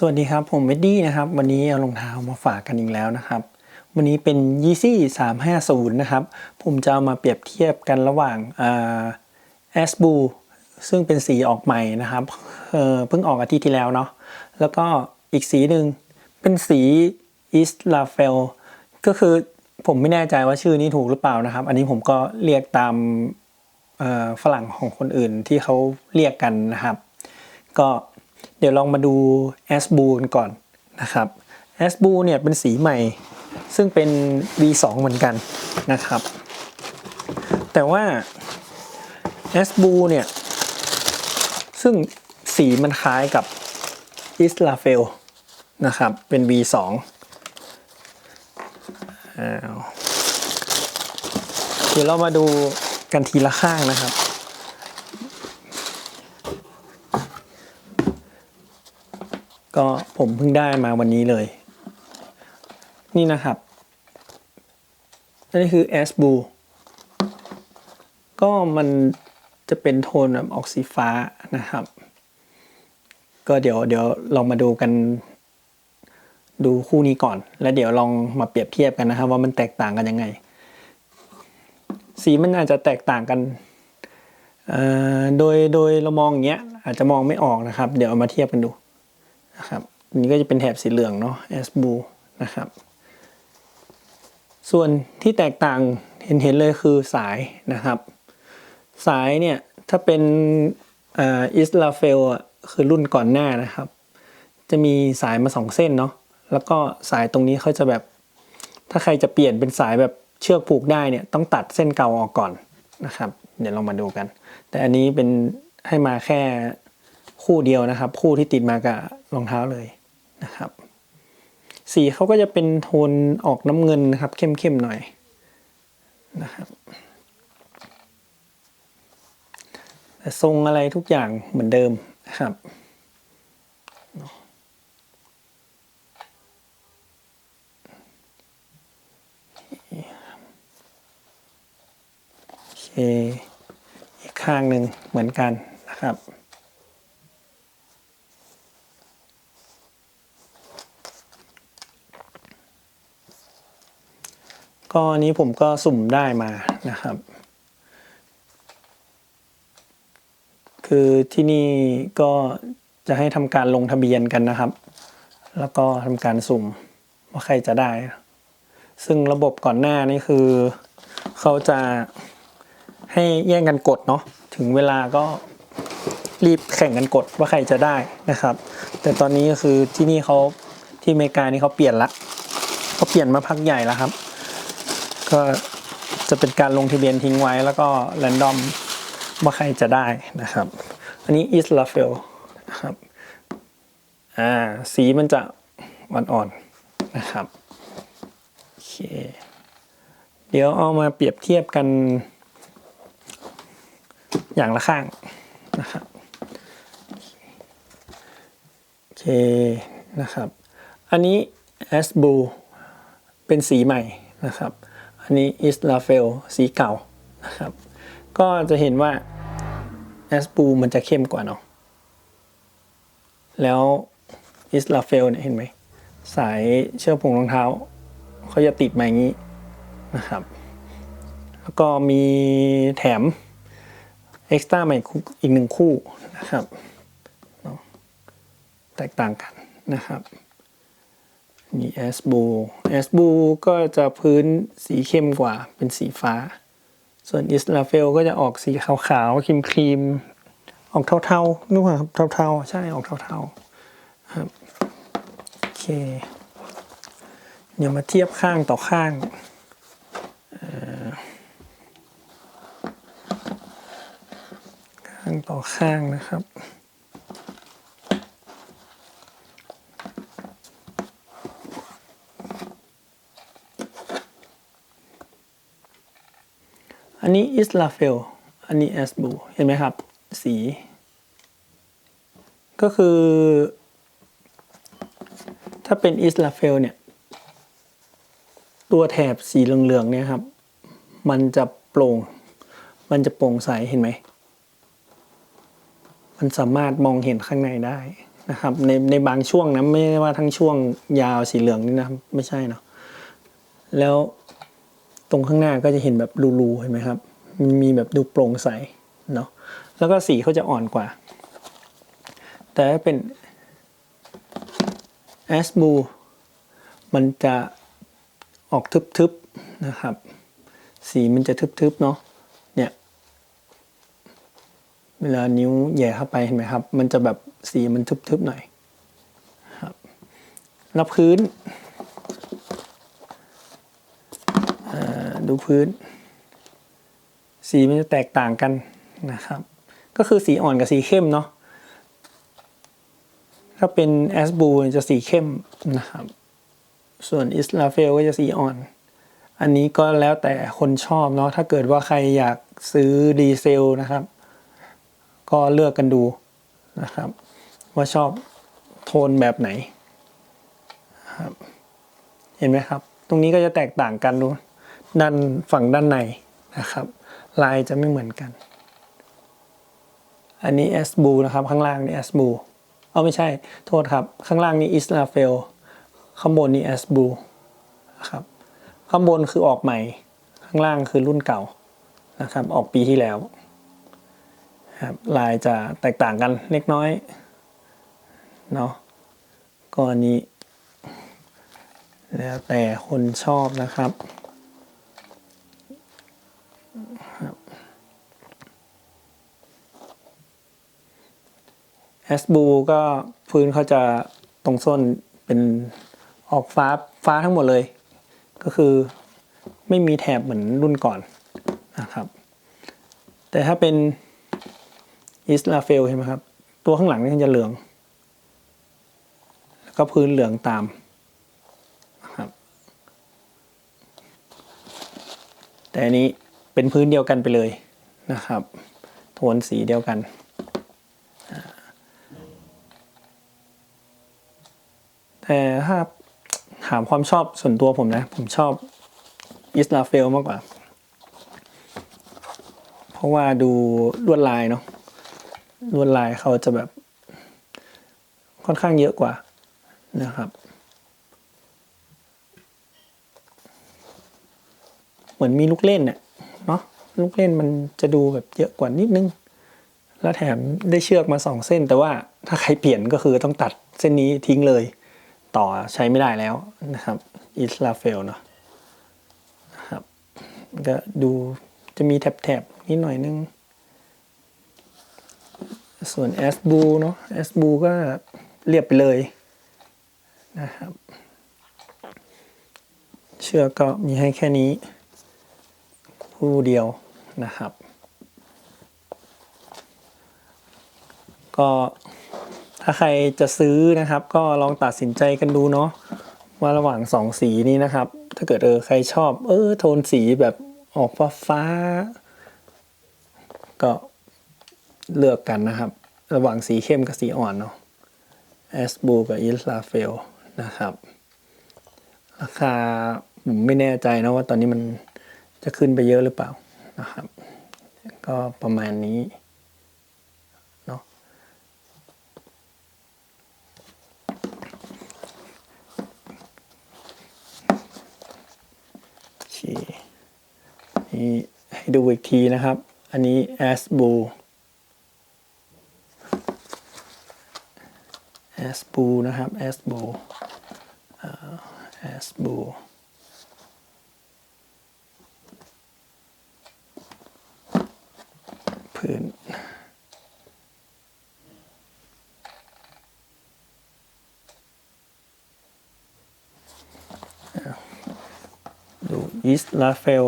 สวัสดีครับ ผมเวดดี้นะครับ วันนี้เอารองเท้ามาฝากกันอีกแล้วนะครับ วันนี้เป็น Yeezy 350 นะครับ ผมจะเอามาเปรียบเทียบกันระหว่างแอสบูซึ่งเป็นสีออกใหม่นะครับเเพิ่งออกอาทิตย์ที่แล้วเนาะแล้วก็อีกสีหนึ่งเป็นสี East La f e l ก็คือผมไม่แน่ใจว่าชื่อนี้ถูกหรือเปล่านะครับ อันนี้ผมก็เรียกตามฝรั่งของคนอื่นที่เขาเรียกกันนะครับ ก็ เดี๋ยวลองมาดู a s b u กันก่อนนะครับ a s b u เนี่ยเป็นสีใหม่ ซึ่งเป็น V2 เหมือนกันนะครับ แต่ว่า a s b u เนี่ย ซึ่งสีมันคล้ายกับ i s l a f e l นะครับ เป็น V2 อ้าวเดี๋ยวเรามาดูกันทีละข้างนะครับ ก็ผมเพิ่งได้มาวันนี้เลย นี่นะครับนนี้คือ a s b l u ก็มันจะเป็นโทนแบบออกสีฟ้านะครับ ก็เดี๋ยวเดี๋ยวลองมาดูกัน ดูคู่นี้ก่อน แล้วเดี๋ยวลองมาเปรียบเทียบกันนะครับ ว่ามันแตกต่างกันยังไง สีมันอาจจะแตกต่างกันโดยโดยเรามองอย่างเงี้ยอาจจะมองไม่ออกนะครับ เดี๋ยวามาเทียบกันดู นะครับอันนี้ก็จะเป็นแถบสีเหลืองเนาะ S blue นะครับ ส่วนที่แตกต่างเห็นเห็นเลยคือสายนะครับ สายเนี่ย ถ้าเป็นอิสลาเฟลอะคือรุ่นก่อนหน้านะครับ จะมีสายมาสองเส้นเนาะแล้วก็สายตรงนี้เขาจะแบบ ถ้าใครจะเปลี่ยนเป็นสายแบบเชือกผูกได้เนี่ยต้องตัดเส้นเก่าออกก่อนนะครับ เดี๋ยวลองมาดูกัน แต่อันนี้เป็นให้มาแค่ คู่เดียวนะครับ คู่ที่ติดมากับรองเท้าเลยนะครับ สีเขาก็จะเป็นโทนออกน้ำเงินนะครับ เข้มๆหน่อยนะครับแต่ทรงอะไรทุกอย่างเหมือนเดิมนะครับโอเคอีกข้างหนึ่งเหมือนกันนะครับ ก็อันนี้ผมก็สุ่มได้มานะครับ คือที่นี่ก็จะให้ทำการลงทะเบียนกันนะครับ แล้วก็ทำการสุ่มว่าใครจะได้ ซึ่งระบบก่อนหน้านี่คือเขาจะให้แย่งกันกดเนาะถึงเวลาก็รีบแข่งกันกดว่าใครจะได้นะครับ แต่ตอนนี้ก็คือที่นี่เขาที่อเมริกานี่เขาเปลี่ยนละเขาเปลี่ยนมาพักใหญ่แล้วครับ ก็จะเป็นการลงทะเบียนทิ้งไว้แล้วก็แรนดอมว่าใครจะได้นะครับ อันนี้อิสลาเฟลนะครับอ่าสีมันจะอ่อนๆนะครับโอเคเดี๋ยวเอามาเปรียบเทียบกันอย่างละข้างนะครับโอเคนะครับ อันนี้ S b l u เป็นสีใหม่นะครับ อันนี้ Is La f e l สีเก่านะครับ ก็จะเห็นว่า S Blue มันจะเข้มกว่าเนาะแล้ว Is La f e l เนี่ยเห็นไหมสายเชือกผูกรองเท้าเขาจะติดมาอย่างนี้นะครับ แล้วก็มีแถมเอ็กซ์ตร้าใหม่อีกหนึ่งคู่นะครับ แตกต่างกันนะครับ มีแอสบูแอสบูก็จะพื้นสีเข้มกว่าเป็นสีฟ้า ส่วนอิสลาเฟลก็จะออกสีขาวๆครีมครีมๆออกเทาๆนู่นครับเทาๆ ใช่ออกเทาๆครับโอเค เดี๋ยวมาเทียบข้างต่อข้างข้างต่อข้างนะครับ อันนี้อิสลาเฟล อันนี้แอสบูเห็นไหมครับ สี ก็คือ ถ้าเป็นอิสลาเฟลเนี่ย ตัวแถบสีเหลืองๆเนี่ยครับ มันจะโปร่ง มันจะโปร่งใส เห็นไหม มันสามารถมองเห็นข้างในได้นะครับ ในในบางช่วงนะ ไม่ว่าทั้งช่วงยาวสีเหลืองนี่นะไม่ใช่เนาะ แล้ว ตรงข้างหน้าก็จะเห็นแบบรูๆเห็นไหมครับมันมีแบบดูโปร่งใสเนาะแล้วก็สีเขาจะอ่อนกว่า แต่ถ้าเป็นแอสบูมันจะออกทึบๆนะครับ สีมันจะทึบๆเนาะเนี่ยเวลานิ้วแย่เข้าไปเห็นไหมครับ มันจะแบบสีมันทึบๆหน่อยครับแล้วพื้นอ่า ดูพื้น สีมันจะแตกต่างกันนะครับ ก็คือสีอ่อนกับสีเข้มเนาะถ้าเป็นแอสบูจะสีเข้มนะครับ ส่วนอิสลาเฟลก็จะสีอ่อน อันนี้ก็แล้วแต่คนชอบเนาะถ้าเกิดว่าใครอยากซื้อดีเซลนะครับ ก็เลือกกันดูนะครับ ว่าชอบโทนแบบไหนครับเห็นไหมครับ ตรงนี้ก็จะแตกต่างกันดู ด้านฝั่งด้านในนะครับ ลายจะไม่เหมือนกัน อันนี้ S Blue นะครับ ข้างล่างนี่ S Blue เอาไม่ใช่โทษครับ ข้างล่างนี่ Israfel ข้างบนนี่ S Blue นะครับข้างบนคือออกใหม่ ข้างล่างคือรุ่นเก่านะครับ ออกปีที่แล้วครับลายจะแตกต่างกันเล็กน้อยเนาะก็อันนี้ แล้วแต่คนชอบนะครับ แอสบูก็พื้นเขาจะตรงส้นเป็นออกฟ้าฟ้าทั้งหมดเลย ก็คือไม่มีแถบเหมือนรุ่นก่อนนะครับ แต่ถ้าเป็นอิสลาเฟลเห็นไหมครับ ตัวข้างหลังนี่จะเหลือง แล้วก็พื้นเหลืองตามนะครับ แต่อันนี้ เป็นพื้นเดียวกันไปเลยนะครับโทนสีเดียวกัน แต่ถ้าถามความชอบส่วนตัวผมนะ ผมชอบอิสลาเฟลมากกว่า เพราะว่าดูลวดลายเนาะลวดลายเขาจะแบบค่อนข้างเยอะกว่านะครับเหมือนมีลูกเล่นเนี่ย เนาะลูกเล่นมันจะดูแบบเยอะกว่านิดนึง แล้วแถมได้เชือกมาสองเส้น แต่ว่าถ้าใครเปลี่ยนก็คือต้องตัดเส้นนี้ทิ้งเลย ต่อใช้ไม่ได้แล้วนะครับอิสลาเฟลเนาะนะครับก็ดูจะมีแถบๆนิดหน่อยนึง ส่วนแอสบูเนาะแอสบูก็เรียบไปเลยนะครับ เชือกก็มีให้แค่นี้ คู่เดียวนะครับ ก็ถ้าใครจะซื้อนะครับ ก็ลองตัดสินใจกันดูเนาะว่าระหว่างสองสีนี้นะครับ ถ้าเกิดเออใครชอบ เออโทนสีแบบออกฟ้าฟ้า ก็เลือกกันนะครับ ระหว่างสีเข้มกับสีอ่อนเนาะแอสบูกับอิสลาเฟลนะครับ ราคาผมไม่แน่ใจนะว่าตอนนี้มัน จะขึ้นไปเยอะหรือเปล่านะครับ ก็ประมาณนี้เนาะโอเคนี่ให้ดูอีกทีนะครับ อันนี้ as b o as b o นะครับ as b o as b พื้น ดูอิสลาเฟล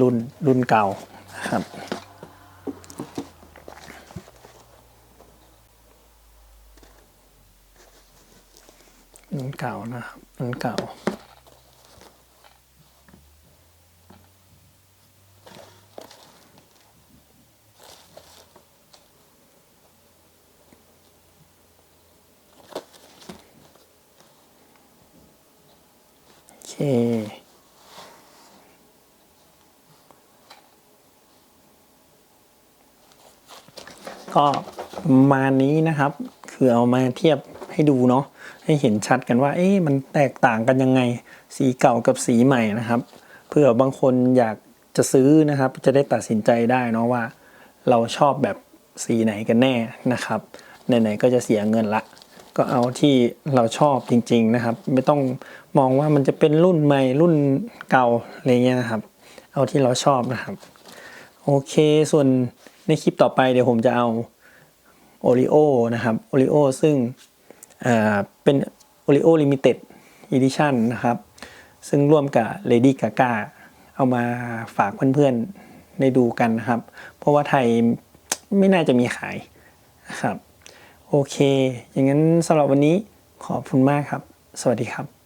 รุ่นรุ่นเก่านะครับรุ่นเก่านะครับรุ่นเก่า โอเค ก็ประมาณนี้นะครับ คือเอามาเทียบให้ดูเนาะให้เห็นชัดกันว่า เอ๊ะมันแตกต่างกันยังไง สีเก่ากับสีใหม่นะครับ เพื่อบางคนอยากจะซื้อนะครับ จะได้ตัดสินใจได้เนาะว่า เราชอบแบบสีไหนกันแน่นะครับไหนๆก็จะเสียเงินละ ก็เอาที่เราชอบจริง ๆนะครับ ไม่ต้องมองว่ามันจะเป็นรุ่นใหม่รุ่นเก่าอะไรเงี้ยนะครับ เอาที่เราชอบนะครับ โอเคส่วน ในคลิปต่อไปเดี๋ยวผมจะเอาโอริโอนะครับโอริโอซึ่งเป็นโอริโอลิมิเต็ดอีดิชันนะครับ ซึ่งร่วมกับ Lady Gaga เอามาฝากเพื่อนๆได้ดูกันนะครับ เพราะว่าไทยไม่น่าจะมีขายนะครับ โอเค อย่างนั้นสำหรับวันนี้ขอบคุณมากครับ สวัสดีครับ